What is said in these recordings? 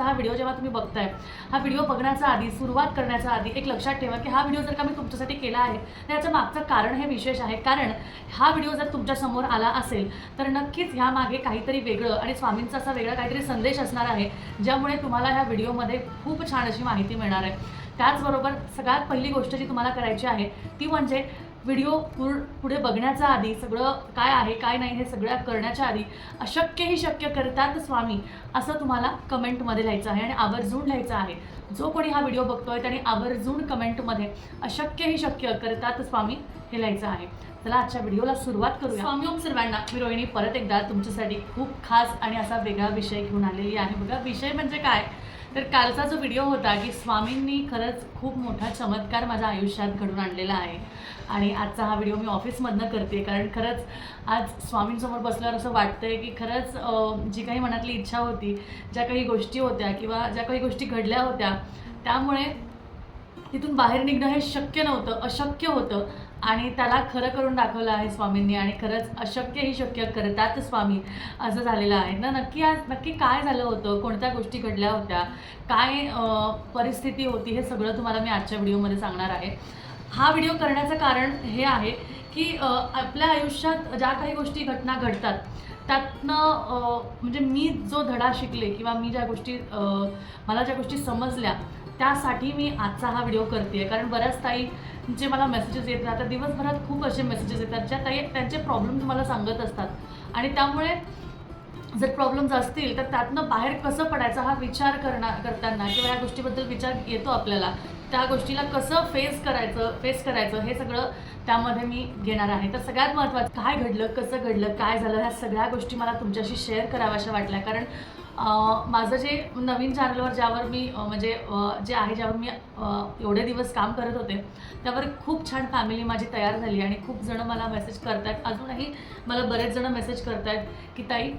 आजचा हा व्हिडिओ जेव्हा तुम्ही बघताय हा व्हिडिओ बघण्याचा आधी सुरुवात करण्याच्या आधी एक लक्षात ठेवा की हा व्हिडिओ जर का मी तुमच्यासाठी केला आहे तर याचं मागचं कारण हे विशेष आहे. कारण हा व्हिडिओ जर तुमच्यासमोर आला असेल तर नक्कीच ह्यामागे काहीतरी वेगळं आणि स्वामींचा असा वेगळा काहीतरी संदेश असणार आहे ज्यामुळे तुम्हाला ह्या व्हिडिओमध्ये खूप छान अशी माहिती मिळणार आहे. त्याचबरोबर सगळ्यात पहिली गोष्ट जी तुम्हाला करायची आहे ती म्हणजे व्हिडिओ पुर पुढे बघण्याच्या आधी सगळं काय आहे काय नाही हे सगळ्या करण्याच्या आधी अशक्यही शक्य करतात स्वामी असं तुम्हाला कमेंटमध्ये लिहायचं आहे आणि आवर्जून लिहायचं आहे. जो कोणी हा व्हिडिओ बघतोय त्याने आवर्जून कमेंटमध्ये अशक्यही शक्य करतात स्वामी हे लिहायचं आहे. चला आजच्या व्हिडिओला सुरुवात करूया. स्वामी ओम सर्वांना मी रोहिणी परत एकदा तुमच्यासाठी खूप खास आणि असा वेगळा विषय घेऊन आलेली आहे. बघा विषय म्हणजे काय? तर कालचा जो व्हिडिओ होता की स्वामींनी खरंच खूप मोठा चमत्कार माझ्या आयुष्यात घडून आणलेला आहे. आणि आजचा हा व्हिडिओ मी ऑफिसमधनं करते कारण खरंच आज स्वामींसमोर बसल्यावर असं वाटतंय की खरंच जी काही मनातली इच्छा होती ज्या काही गोष्टी होत्या किंवा ज्या काही गोष्टी घडल्या होत्या त्यामुळे तिथून बाहेर निघणं हे शक्य नव्हतं अशक्य होतं. आणि त्याला खरं करून दाखवलं आहे स्वामींनी आणि खरंच अशक्य ही शक्य करतात स्वामी असं झालेलं आहे. ना नक्की आज नक्की काय झालं होतं कोणत्या गोष्टी घडल्या होत्या काय परिस्थिती होती हे सगळं तुम्हाला मी आजच्या व्हिडिओमध्ये सांगणार आहे. हा व्हिडिओ करण्याचं कारण हे आहे की आपल्या आयुष्यात ज्या काही गोष्टी घटना घडतात त्यातनं म्हणजे मी जो धडा शिकले किंवा मी ज्या गोष्टी मला ज्या गोष्टी समजल्या त्यासाठी मी आजचा हा व्हिडिओ करते कारण बऱ्याच ताई जे मला मेसेजेस येत राहतात दिवसभरात खूप असे मेसेजेस येतात ज्या ताई त्यांचे प्रॉब्लेम तुम्हाला सांगत असतात. आणि त्यामुळे जर प्रॉब्लेम्स असतील तर त्यातनं बाहेर कसं पडायचं हा विचार करणार करताना किंवा या गोष्टीबद्दल विचार येतो आपल्याला. त्या गोष्टीला कसं फेस करायचं फेस करायचं हे सगळं त्यामध्ये मी घेणार आहे. तर सगळ्यात महत्त्वाचं काय घडलं कसं घडलं काय झालं ह्या सगळ्या गोष्टी मला तुमच्याशी शेअर कराव्याशा वाटल्या. कारण माझं जे नवीन चॅनलवर ज्यावर मी म्हणजे जे आहे ज्यावर मी एवढे दिवस काम करत होते त्यावर खूप छान फॅमिली माझी तयार झाली आणि खूप जणं मला मेसेज करतायत. अजूनही मला बरेच जणं मेसेज करतायत की ताई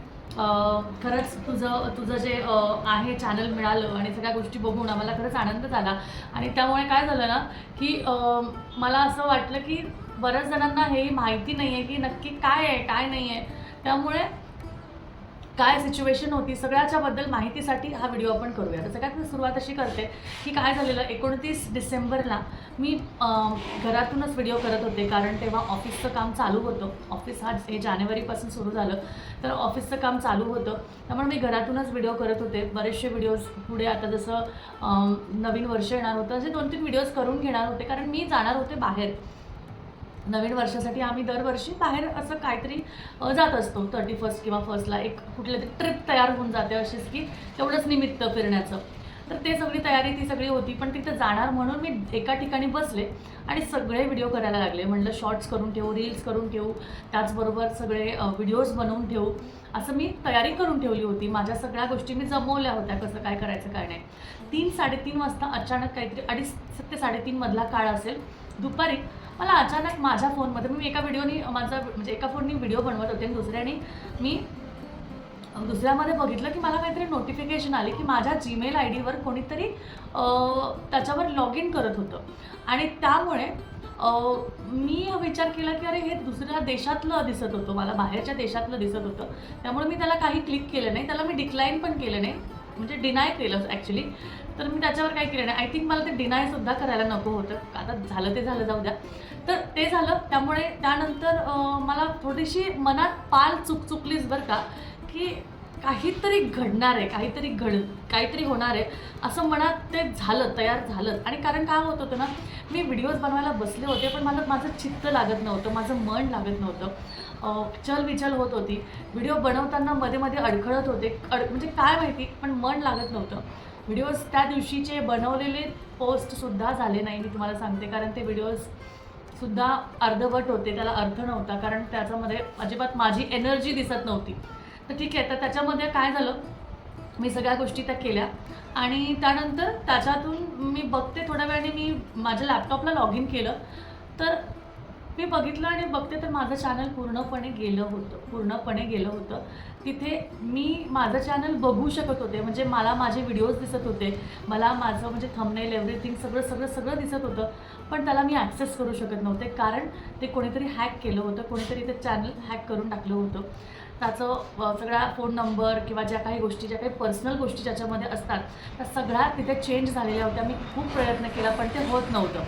खरंच तुझं तुझं जे आहे चॅनल मिळालं आणि सगळ्या गोष्टी बघून आम्हाला खरंच आनंद झाला. आणि त्यामुळे काय झालं ना की मला असं वाटलं की बऱ्याच जणांना हे माहिती नाही आहे की नक्की काय आहे काय नाही आहे त्यामुळे काय सिच्युएशन होती सगळ्याच्याबद्दल माहितीसाठी हा व्हिडिओ आपण करूया. तर सगळ्यात मी सुरुवात अशी करते की काय झालेलं एकोणतीस डिसेंबरला मी घरातूनच व्हिडिओ करत होते. कारण तेव्हा ऑफिसचं काम चालू होतं. ऑफिस हा हे जानेवारीपासून सुरू झालं. तर ऑफिसचं काम चालू होतं. त्यामुळे मी घरातूनच व्हिडिओ करत होते. बरेचसे व्हिडिओज पुढे आता जसं नवीन वर्ष येणार होतं. असे दोन तीन व्हिडिओज करून घेणार होते. कारण मी जाणार होते बाहेर. नवीन वर्षासाठी आम्ही दरवर्षी बाहेर असं काहीतरी जात असतो. थर्टी फर्स्ट किंवा फर्स्टला एक कुठल्या तरी ट्रिप तयार होऊन जाते अशीच की तेवढंच निमित्त फिरण्याचं. तर ते सगळी तयारी ती सगळी होती पण तिथं जाणार म्हणून मी एका ठिकाणी बसले आणि सगळे व्हिडिओ करायला लागले. म्हटलं शॉर्ट्स करून ठेवू रील्स करून ठेवू त्याचबरोबर सगळे व्हिडिओज बनवून ठेवू. असं मी तयारी करून ठेवली होती. माझ्या सगळ्या गोष्टी मी जमवल्या होत्या कसं काय करायचं काय नाही. तीन साडेतीन वाजता अचानक काहीतरी अडीच ते साडेतीनमधला काळ असेल दुपारी. मला अचानक माझ्या फोनमध्ये मी एका व्हिडिओनी माझा म्हणजे एका फोननी व्हिडिओ बनवत होते आणि दुसऱ्याने मी दुसऱ्यामध्ये बघितलं की मला काहीतरी नोटिफिकेशन आले की माझ्या जीमेल आय डीवर कोणीतरी त्याच्यावर लॉग इन करत होतं. आणि त्यामुळे मी विचार केला की अरे हे दुसऱ्या देशातलं दिसत होतं मला बाहेरच्या देशातलं दिसत होतं. त्यामुळे मी त्याला काही क्लिक केलं नाही. त्याला मी डिक्लाईन पण केलं नाही. म्हणजे डिनाय केलं ॲक्च्युली तर मी त्याच्यावर काही केलं नाही. आय थिंक मला ते डिनायसुद्धा करायला नको होतं. आता झालं ते झालं जाऊ द्या तर ते झालं. त्यामुळे त्यानंतर मला थोडीशी मनात पाल चुकचुकलीच बरं का की काहीतरी घडणार आहे काहीतरी घड काहीतरी होणार आहे. असं मनात ते झालं तयार झालं. आणि कारण काय होत होतं ना मी व्हिडिओज बनवायला बसले होते पण मला माझं चित्त लागत नव्हतं माझं मन लागत नव्हतं. चल विचल होत होती. व्हिडिओ बनवताना मध्ये मध्ये अडखळत होते. अड म्हणजे काय माहिती पण मन लागत नव्हतं. व्हिडिओज त्या दिवशीचे बनवलेले पोस्टसुद्धा झाले नाही मी तुम्हाला सांगते. कारण ते व्हिडिओज सुद्धा अर्धवट होते त्याला अर्थ नव्हता. कारण त्याच्यामध्ये अजिबात माझी एनर्जी दिसत नव्हती. तर ठीक आहे तर त्याच्यामध्ये काय झालं? मी सगळ्या गोष्टी त्या केल्या. आणि त्यानंतर त्याच्यातून मी बघते थोड्या वेळाने मी माझ्या लॅपटॉपला लॉग इन केलं. तर मी बघितलं आणि बघते तर माझं चॅनल पूर्णपणे गेलं होतं पूर्णपणे गेलं होतं. तिथे मी माझं चॅनल बघू शकत होते म्हणजे मला माझे व्हिडिओज दिसत होते मला माझं म्हणजे थंबनेल एव्हरीथिंग सगळं सगळं सगळं दिसत होतं पण त्याला मी ॲक्सेस करू शकत नव्हते कारण ते कोणीतरी हॅक केलं होतं कोणीतरी ते चॅनल हॅक करून टाकलं होतं. त्याचं सगळा फोन नंबर किंवा ज्या काही गोष्टी ज्या काही पर्सनल गोष्टी ज्याच्यामध्ये असतात त्या सगळ्या तिथे चेंज झालेल्या होत्या. मी खूप प्रयत्न केला पण ते होत नव्हतं.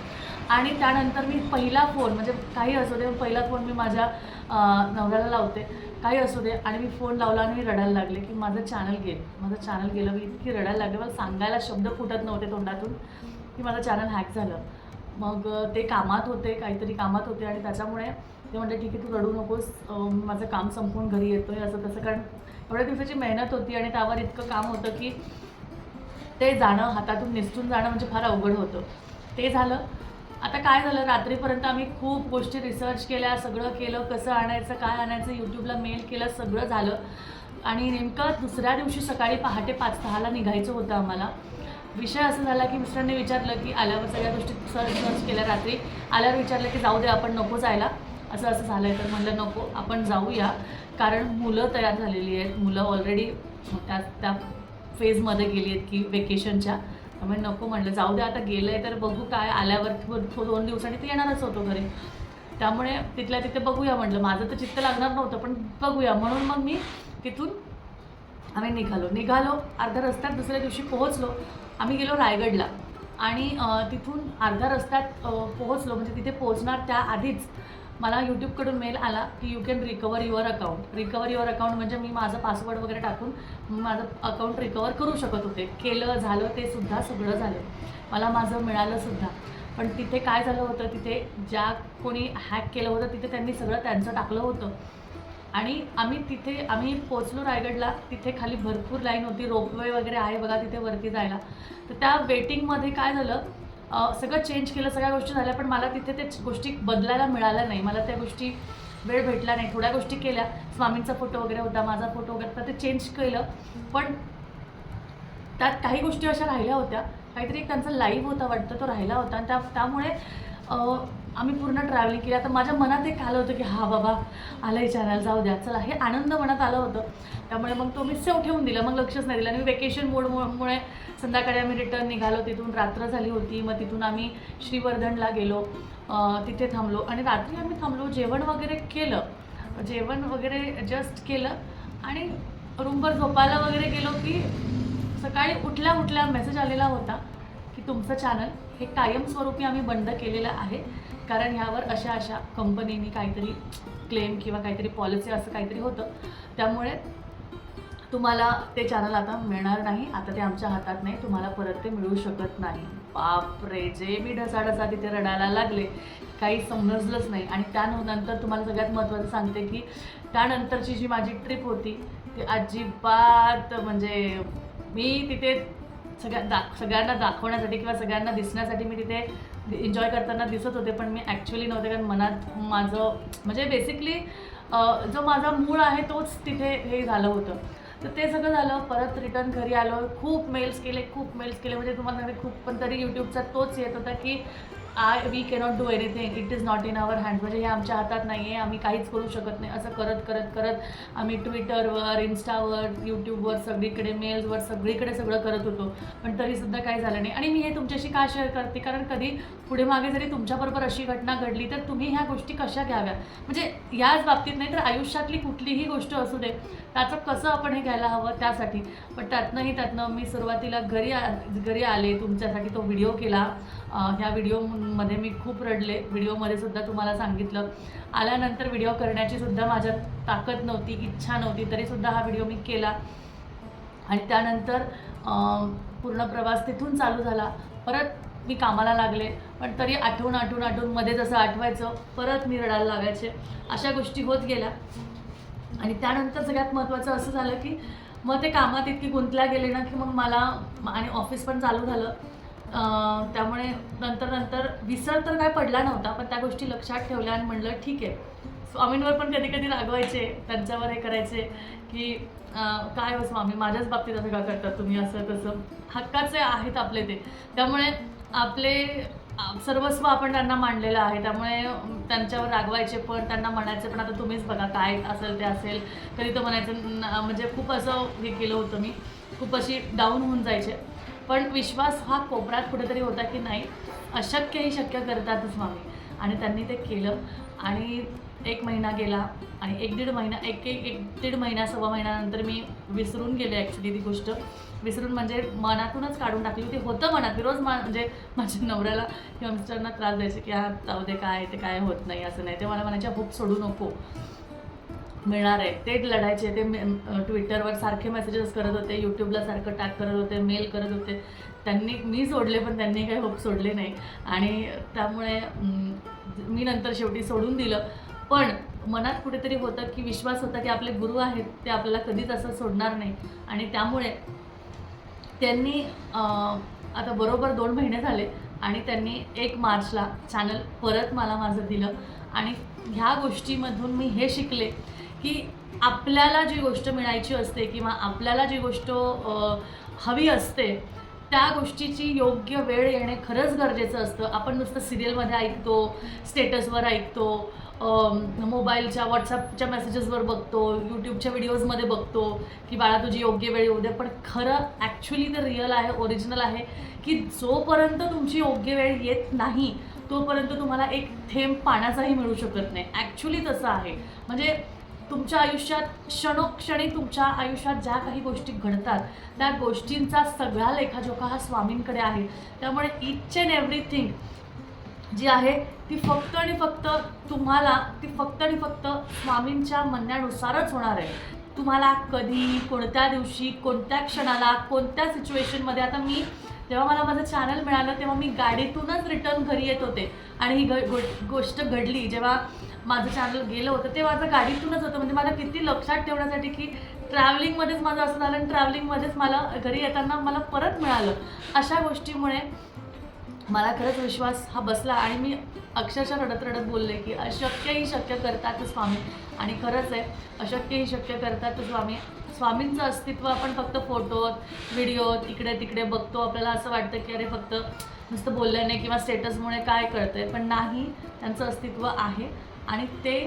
आणि त्यानंतर मी पहिला फोन म्हणजे काही असू दे पहिला फोन मी माझ्या नवऱ्याला लावते काही असू दे आणि मी फोन लावला आणि मी रडायला लागले की माझं चॅनल गेलं माझं चॅनल गेलं मी इतकी रडायला लागले मला सांगायला शब्द फुटत नव्हते तोंडातून की माझं चॅनल हॅक झालं. मग ते कामात होते काहीतरी कामात होते आणि त्याच्यामुळे ते म्हणते ठीक आहे तू रडू नकोस माझं काम संपवून घरी येतो आहे असं तसं. कारण एवढ्या दिवसाची मेहनत होती आणि त्यावर इतकं काम होतं की ते जाणं हातातून निसटून जाणं म्हणजे फार अवघड होतं. ते झालं. आता काय झालं? रात्रीपर्यंत आम्ही खूप गोष्टी रिसर्च केल्या सगळं केलं कसं आणायचं काय आणायचं यूट्यूबला मेल केलं सगळं झालं. आणि नेमकं दुसऱ्या दिवशी सकाळी पहाटे पाच सहाला निघायचं होतं आम्हाला. विषय असं झाला की मिस्टरांनी विचारलं की आल्यावर सगळ्या गोष्टी सर्च सर्च केल्या रात्री. आल्यावर विचारलं की जाऊ दे आपण नको जायला. असं असं झालं आहे तर म्हणलं नको आपण जाऊया. कारण मुलं तयार झालेली आहेत. मुलं ऑलरेडी त्या त्या फेजमध्ये गेली आहेत की वेकेशनच्या त्यामुळे नको म्हटलं जाऊ दे आता गेलं आहे तर बघू काय आल्यावर दोन दिवसांनी ते येणारच होतो घरी. त्यामुळे तिथल्या तिथे बघूया म्हटलं. माझं तर चित्त लागणार नव्हतं पण बघूया. म्हणून मग मी तिथून आम्ही निघालो. निघालो अर्ध्या रस्त्यात दुसऱ्या दिवशी पोहोचलो. आम्ही गेलो रायगडला. आणि तिथून अर्ध्या रस्त्यात पोहोचलो. म्हणजे तिथे पोहोचणार त्याआधीच मला यूट्यूबकडून मेल आला की you can recover your account recover your account म्हणजे मी माझं पासवर्ड वगैरे टाकून माझं अकाउंट रिकवर करू शकत होते. केलं झालं ते सुद्धा सगळं झालं. मला माझं मिळालं सुद्धा. पण तिथे काय झालं होतं? तिथे ज्या कोणी हॅक केलं होतं तिथे त्यांनी सगळं त्यांचं टाकलं होतं. आणि आम्ही तिथे आम्ही पोचलो रायगडला. तिथे खाली भरपूर लाईन होती. रोपवे वगैरे आहे बघा तिथे वरती जायला. तर त्या वेटिंगमध्ये काय झालं? सगळं चेंज केलं सगळ्या गोष्टी झाल्या पण मला तिथे ते गोष्टी बदलायला मिळाल्या नाही. मला त्या गोष्टी वेळ भेटला नाही. थोड्या गोष्टी केल्या. स्वामींचा फोटो वगैरे होता माझा फोटो वगैरे तर ते चेंज केलं. पण त्यात काही गोष्टी अशा राहिल्या होत्या. काहीतरी त्यांचा लाईव्ह होता वाटतं तो राहिला होता. आणि त्या त्यामुळे आम्ही पूर्ण ट्रॅव्हलिंग केली. आता माझ्या मनात एक आलं होतं की हा बाबा आलंय चॅनल जाऊ द्या. चला हे आनंद मनात आलं होतं. त्यामुळे मग तो मी सेव ठेवून दिला. मग लक्षच नाही दिलं. आणि वेकेशन मोडमुळे संध्याकाळी आम्ही रिटर्न निघालो. तिथून रात्र झाली होती. मग तिथून आम्ही श्रीवर्धनला गेलो. तिथे थांबलो. आणि रात्री आम्ही थांबलो. जेवण वगैरे केलं. जेवण वगैरे जस्ट केलं. आणि रूमवर झोपायला वगैरे गेलो की सकाळी उठल्या उठल्या मेसेज आलेला होता की तुमचं चॅनल हे कायमस्वरूपी आम्ही बंद केलेलं आहे. कारण ह्यावर अशा अशा कंपनीनी काहीतरी क्लेम किंवा काहीतरी पॉलिसी असं काहीतरी होतं. त्यामुळे तुम्हाला ते चॅनल आता मिळणार नाही. आता ते आमच्या हातात नाही. तुम्हाला परत ते मिळू शकत नाही. बापरे! जे मी ढसाढसा तिथे रडायला लागले काही समजलंच नाही. आणि त्यानंतर तुम्हाला सगळ्यात महत्त्वाचं सांगते की त्यानंतरची जी माझी ट्रिप होती ती अजिबात म्हणजे मी तिथे सगळ्या दाख सगळ्यांना दाखवण्यासाठी किंवा सगळ्यांना दिसण्यासाठी मी तिथे एन्जॉय करताना दिसत होते पण मी ॲक्च्युली नव्हते कारण मनात माझं म्हणजे बेसिकली जो माझा मूळ आहे तोच तिथे हे झालं होतं. तर ते सगळं झालं परत रिटर्न घरी आलो खूप मेल्स केले खूप मेल्स केले म्हणजे तुम्हाला खूप पण तरी यूट्यूबचा तोच येत होता की I we cannot do anything it is not in our hand म्हणजे हे आमच्या हातात नाही आहे आम्ही काहीच करू शकत नाही. असं करत करत करत आम्ही ट्विटरवर इन्स्टावर यूट्यूबवर सगळीकडे मेल्सवर सगळीकडे सगळं करत होतो. पण तरीसुद्धा काही झालं नाही. आणि मी हे तुमच्याशी का शेअर करते? कारण कधी पुढे मागे जरी तुमच्याबरोबर अशी घटना घडली तर तुम्ही ह्या गोष्टी कशा घ्याव्या म्हणजे याच बाबतीत नाही तर आयुष्यातली कुठलीही गोष्ट असू दे. त्याचं कसं आपण हे घ्यायला हवं त्यासाठी. पण त्यातनंही त्यातनं मी सुरुवातीला घरी आ घरी आले तुमच्यासाठी तो व्हिडिओ केला. ह्या व्हिडिओमध्ये मी खूप रडले. व्हिडिओमध्ये सुद्धा तुम्हाला सांगितलं. आल्यानंतर व्हिडिओ करण्याची सुद्धा माझ्यात ताकद नव्हती इच्छा नव्हती तरीसुद्धा हा व्हिडिओ मी केला. आणि त्यानंतर पूर्ण प्रवास तिथून चालू झाला. परत मी कामाला लागले. पण तरी आठवून आठवून आठवून मध्ये जसं आठवायचं परत मी रडायला लागायचे. अशा गोष्टी होत गेल्या. आणि त्यानंतर सगळ्यात महत्त्वाचं असं झालं की मग ते कामात इतकी गुंतल्या गेले ना की मग मला आणि ऑफिस पण चालू झालं. त्यामुळे नंतर नंतर विसर तर काय पडला नव्हता पण त्या गोष्टी लक्षात ठेवल्या आणि म्हणलं ठीक आहे. स्वामींवर पण कधी कधी रागवायचे त्यांच्यावर हे करायचे की काय हो स्वामी माझ्याच बाबतीत असं का करतात तुम्ही असं तसं? हक्काचे आहेत आपले ते. त्यामुळे आपले सर्वस्व आपण त्यांना मांडलेलं आहे. त्यामुळे त्यांच्यावर रागवायचे पण त्यांना म्हणायचे पण आता तुम्हीच बघा काय असेल ते असेल. कधी तर म्हणायचं म्हणजे खूप असं हे केलं होतं मी. खूप अशी डाऊन होऊन जायचे. पण विश्वास हा कोपऱ्यात कुठेतरी होता की नाही अशक्यही शक्य करतातच मामी. आणि त्यांनी ते केलं. आणि एक महिना गेला आणि एक दीड महिना एक एक एक दीड महिना सव्वा महिन्यानंतर मी विसरून गेले ॲक्च्युली ती गोष्ट. विसरून म्हणजे मनातूनच काढून टाकली होती. होतं मनात. मी रोज मा म्हणजे माझ्या नवऱ्याला किंवा मिस्टरांना त्रास द्यायचे की हा जाऊ दे काय ते काय होत नाही असं नाही. ते मला म्हणायच्या भूक सोडू नको. मिळणार आहे. ते लढायचे ते ट्विटरवर सारखे मेसेजेस करत होते यूट्यूबला सारखं टॅग करत होते मेल करत होते. त्यांनी मी सोडले पण त्यांनी काही होप सोडले नाही. आणि त्यामुळे मी नंतर शेवटी सोडून दिलं. पण मनात कुठेतरी होतं की विश्वास होता की आपले गुरु आहेत ते आपल्याला कधीच असं सोडणार नाही. आणि त्यामुळे त्यांनी आता बरोबर दोन महिने झाले आणि त्यांनी एक मार्चला चॅनल परत मला माझं दिलं. आणि ह्या गोष्टीमधून मी हे शिकले की आपल्याला जी गोष्ट मिळायची असते किंवा आपल्याला जी गोष्ट हवी असते त्या गोष्टीची योग्य वेळ येणे खरंच गरजेचं असतं. आपण नुसतं सिरियलमध्ये ऐकतो स्टेटसवर ऐकतो मोबाईलच्या व्हॉट्सअपच्या मेसेजेसवर बघतो यूट्यूबच्या व्हिडिओजमध्ये बघतो की बाळा तुझी योग्य वेळ येऊ दे. पण खरं ॲक्च्युली ते रिअल आहे ओरिजिनल आहे की जोपर्यंत तुमची योग्य वेळ येत नाही तोपर्यंत तुम्हाला एक थेंब पाण्याचाही मिळू शकत नाही. ॲक्च्युली तसं आहे. म्हणजे तुमच्या आयुष्यात क्षणोक्षणी तुमच्या आयुष्यात ज्या काही गोष्टी घडतात त्या गोष्टींचा सगळा लेखाजोखा हा स्वामींकडे आहे. त्यामुळे इच अँड एव्हरीथिंग जी आहे ती फक्त आणि फक्त तुम्हाला ती फक्त आणि फक्त स्वामींच्या म्हणण्यानुसारच होणार आहे. तुम्हाला कधी कोणत्या दिवशी कोणत्या क्षणाला कोणत्या सिच्युएशनमध्ये आता मी जेव्हा मला माझं चॅनल मिळालं तेव्हा मी गाडीतूनच रिटर्न घरी येत होते. आणि ही गो- गोष्ट घडली. जेव्हा माझं चॅनल गेलं होतं ते माझं गाडीतूनच होतं. म्हणजे मला किती लक्षात ठेवण्यासाठी की ट्रॅव्हलिंगमध्येच माझं असं झालं आणि ट्रॅव्हलिंगमध्येच मला घरी येताना मला परत मिळालं. अशा गोष्टीमुळे मला खरंच विश्वास हा बसला आणि मी अक्षरशः रडत रडत बोलले की अशक्यही शक्य करतात स्वामी. आणि खरंच आहे अशक्यही शक्य करतात स्वामी. स्वामींचं अस्तित्व आपण फक्त फोटोत व्हिडिओत इकडे तिकडे बघतो. आपल्याला असं वाटतं की अरे फक्त नुसतं बोलल्याने किंवा स्टेटसमुळे काय कळतं आहे पण नाही त्यांचं अस्तित्व आहे. आणि ते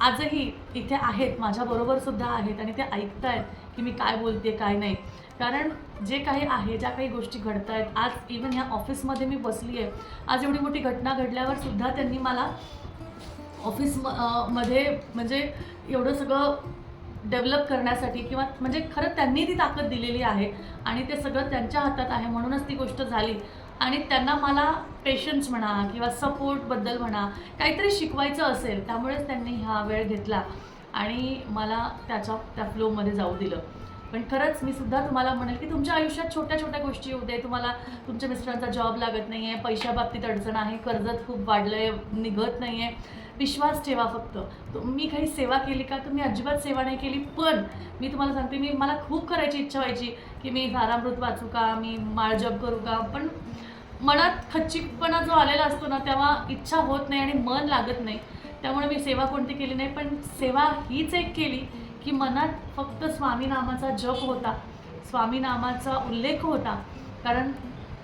आजही इथे आहेत माझ्याबरोबर सुद्धा आहेत आणि ते ऐकतायत की मी काय बोलते काय नाही. कारण जे काही आहे ज्या काही गोष्टी घडत आहेत आज इवन ह्या ऑफिसमध्ये मी बसली आहे आज एवढी मोठी घटना घडल्यावर सुद्धा त्यांनी मला ऑफिस म- मध्ये म्हणजे एवढं सगळं डेव्हलप करण्यासाठी किंवा म्हणजे खरं त्यांनी ती ताकद दिलेली आहे आणि ते सगळं त्यांच्या हातात आहे म्हणूनच ती गोष्ट झाली. आणि त्यांना मला पेशन्स म्हणा किंवा सपोर्टबद्दल म्हणा काहीतरी शिकवायचं असेल त्यामुळेच त्यांनी हा वेळ घेतला आणि मला त्याच्या त्या फ्लोमध्ये जाऊ दिलं. पण खरंच मी सुद्धा तुम्हाला म्हणेल की तुमच्या आयुष्यात छोट्या छोट्या गोष्टी येऊ दे. तुम्हाला तुमच्या मिस्टरांचा जॉब लागत नाही आहे पैशाबाबतीत अडचण आहे कर्जत खूप वाढलं आहे निघत नाही आहे विश्वास ठेवा फक्त. मी काही सेवा केली का? तुम्ही अजिबात सेवा नाही केली पण मी तुम्हाला सांगते मी मला खूप करायची इच्छा व्हायची की मी धारामृत वाचू का? मी माळ जप करू का? पण मनात खच्चीपणा जो आलेला असतो ना तेव्हा इच्छा होत नाही आणि मन लागत नाही. त्यामुळे मी सेवा कोणती केली नाही पण सेवा हीच एक केली की मनात फक्त स्वामी नामाचा जप होता. स्वामी नामाचा उल्लेख होता. कारण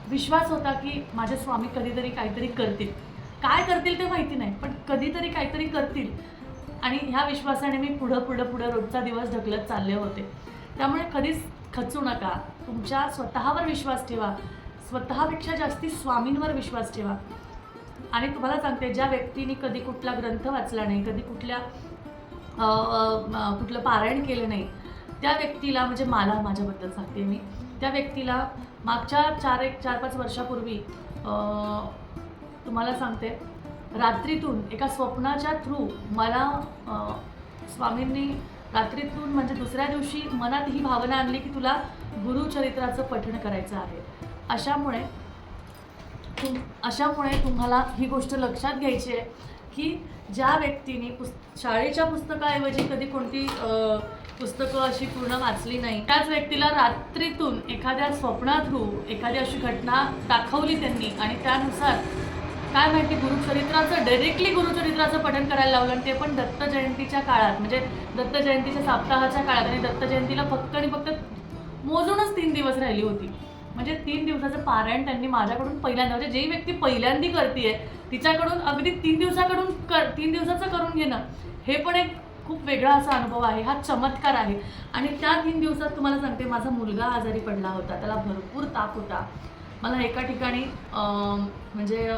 विश्वास होता की माझे स्वामी कधीतरी काहीतरी करतील. काय करतील ते माहिती नाही पण कधीतरी काहीतरी करतील. आणि ह्या विश्वासाने मी पुढं पुढं पुढं रोजचा दिवस ढकलत चालले होते. त्यामुळे कधीच खचू नका. तुमच्या स्वतःवर विश्वास ठेवा. स्वतःपेक्षा जास्ती स्वामींवर विश्वास ठेवा. आणि तुम्हाला सांगते ज्या व्यक्तीने कधी कुठला ग्रंथ वाचला नाही कधी कुठल्या कुठलं पारायण केलं नाही त्या व्यक्तीला म्हणजे मला माझ्याबद्दल सांगते मी त्या व्यक्तीला मागच्या चार एक चार पाच वर्षापूर्वी तुम्हाला सांगते रात्रीतून एका स्वप्नाच्या थ्रू मला स्वामींनी रात्रीतून म्हणजे दुसऱ्या दिवशी मनात ही भावना आणली की तुला गुरुचरित्राचं पठण करायचं आहे. अशामुळे तुम अशामुळे तुम्हाला ही गोष्ट लक्षात घ्यायची आहे की ज्या व्यक्तीने पुस् शाळेच्या पुस्तकाऐवजी कधी कोणती पुस्तकं अशी पूर्ण वाचली नाही त्याच व्यक्तीला रात्रीतून एखाद्या स्वप्नाथ्रू एखादी अशी घटना दाखवली त्यांनी आणि त्यानुसार काय माहिती गुरुचरित्राचं डायरेक्टली गुरुचरित्राचं पठण करायला लावलं आणि ते पण दत्त जयंतीच्या काळात म्हणजे दत्त जयंतीच्या साप्ताहाच्या काळात आणि दत्त जयंतीला फक्त आणि फक्त मोजूनच तीन दिवस राहिली होती. म्हणजे तीन दिवसाचं पारायण त्यांनी माझ्याकडून पहिल्यांदा म्हणजे जी व्यक्ती पहिल्यांदी करते तिच्याकडून अगदी तीन दिवसाकडून कर तीन दिवसाचं करून घेणं हे पण एक खूप वेगळा असा अनुभव आहे. हा चमत्कार आहे. आणि त्या तीन दिवसात तुम्हाला सांगते माझा मुलगा आजारी पडला होता. त्याला भरपूर ताप होता. मला एका ठिकाणी म्हणजे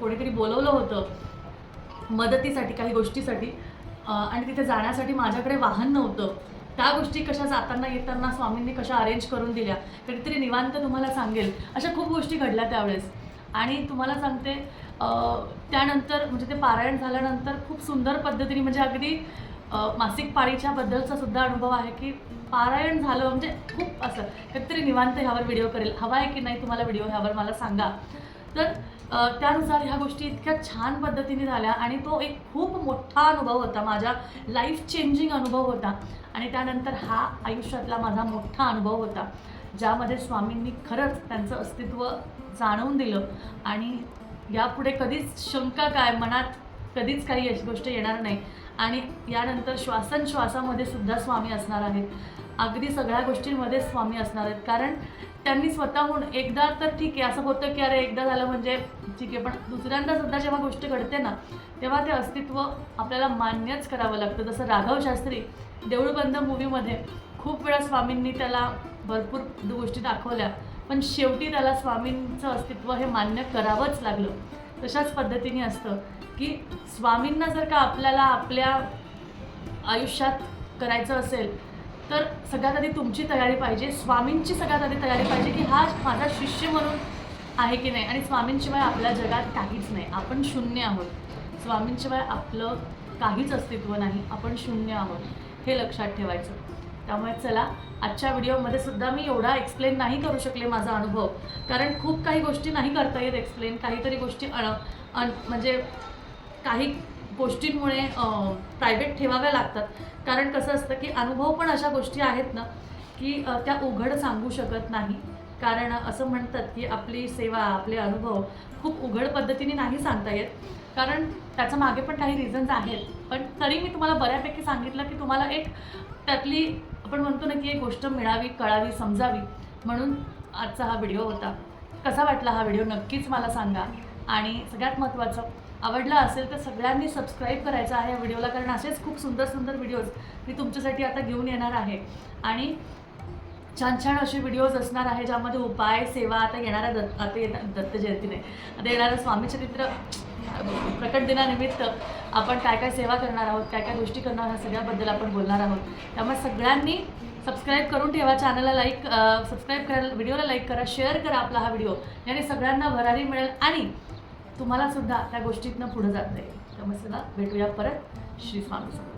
कोणीतरी बोलवलं होतं मदतीसाठी काही गोष्टीसाठी. आणि तिथे जाण्यासाठी माझ्याकडे वाहन नव्हतं. त्या गोष्टी कशा जाताना येताना स्वामींनी कशा अरेंज करून दिल्या कधीतरी निवांत तुम्हाला सांगेल. अशा खूप गोष्टी घडल्या त्यावेळेस. आणि तुम्हाला सांगते त्यानंतर म्हणजे ते पारायण झाल्यानंतर खूप सुंदर पद्धतीने म्हणजे अगदी मासिक पाळीच्या बद्दलचा सुद्धा अनुभव आहे की पारायण झालं म्हणजे खूप असं कधीतरी निवांत ह्यावर व्हिडिओ करेल. हवा आहे की नाही तुम्हाला व्हिडिओ ह्यावर मला सांगा. तर त्यानुसार ह्या गोष्टी इतक्या छान पद्धतीने झाल्या आणि तो एक खूप मोठा अनुभव होता. माझ्या लाईफ चेंजिंग अनुभव होता. आणि त्यानंतर हा आयुष्यातला माझा मोठा अनुभव होता ज्यामध्ये स्वामींनी खरंच त्यांचं अस्तित्व जाणवून दिलं. आणि यापुढे कधीच शंका काय मनात कधीच काही अशी गोष्ट येणार नाही. आणि यानंतर श्वासनश्वासामध्ये सुद्धा स्वामी असणार आहेत. अगदी सगळ्या गोष्टींमध्ये स्वामी असणार आहेत. कारण त्यांनी स्वतःहून एकदा तर ठीक आहे असं होतं की अरे एकदा झालं म्हणजे ठीक आहे पण दुसऱ्यांदा सुद्धा जेव्हा गोष्ट घडते ना तेव्हा ते अस्तित्व आपल्याला मान्यच करावं लागतं. जसं राघव शास्त्री देऊळबंद मूवीमध्ये खूप वेळा स्वामींनी त्याला भरपूर गोष्टी दाखवल्या पण शेवटी त्याला स्वामींचं अस्तित्व हे मान्य करावंच लागलं. तशाच पद्धतीने असतं की स्वामींना जर का आपल्याला आपल्या आयुष्यात करायचं असेल तर सगळ्यात आधी तुमची तयारी पाहिजे स्वामींची सगळ्यात आधी तयारी पाहिजे की हा माझा शिष्य म्हणून आहे की नाही. आणि स्वामींशिवाय आपल्या जगात काहीच नाही. आपण शून्य आहोत. स्वामींशिवाय आपलं काहीच अस्तित्व नाही. आपण शून्य आहोत. हे लक्षात ठेवायचं. त्यामुळे चला आजच्या व्हिडिओमध्ये सुद्धा मी एवढा एक्सप्लेन नाही करू शकले माझा अनुभव. कारण खूप काही गोष्टी नाही करता येत एक्सप्लेन काहीतरी गोष्टी अण अन म्हणजे काही गोष्टींमुळे प्रायव्हेट ठेवाव्या लागतात. कारण कसं असतं की अनुभव पण अशा गोष्टी आहेत ना की त्या उघड सांगू शकत नाही. कारण असं म्हणतात की आपली सेवा आपले अनुभव खूप उघड पद्धतीने नाही सांगता येत. कारण त्याच्यामागे पण काही रिझन्स आहेत. पण तरी मी तुम्हाला बऱ्यापैकी सांगितलं की तुम्हाला एक त्यातली आपण म्हणतो ना की एक गोष्ट मिळावी कळावी समजावी म्हणून आजचा हा व्हिडिओ होता. कसा वाटला हा व्हिडिओ नक्कीच मला सांगा. आणि सगळ्यात महत्त्वाचं आवडला असेल तर सगळ्यांनी सबस्क्राईब करायचं आहे या व्हिडिओला कारण असेच खूप सुंदर सुंदर व्हिडिओज मी तुमच्यासाठी आता घेऊन येणार आहे. आणि छान छान असे व्हिडिओज असणार आहे ज्यामध्ये उपाय सेवा आता येणाऱ्या दत्त आता येणार दत्त जयंतीने. आता येणारं स्वामीचरित्र प्रकट दिनानिमित्त आपण काय काय सेवा करणार आहोत काय काय गोष्टी करणार आहोत सगळ्याबद्दल आपण बोलणार आहोत. त्यामुळे सगळ्यांनी सबस्क्राईब करून ठेवा चॅनलला लाईक सबस्क्राईब करायला व्हिडिओला लाईक करा शेअर करा आपला हा व्हिडिओ याने सगळ्यांना भरारी मिळेल आणि तुम्हाला सुद्धा त्या गोष्टीतनं पुढे जाता येईल. त्यामुळे सुद्धा भेटूया परत. श्री स्वामी समर्थ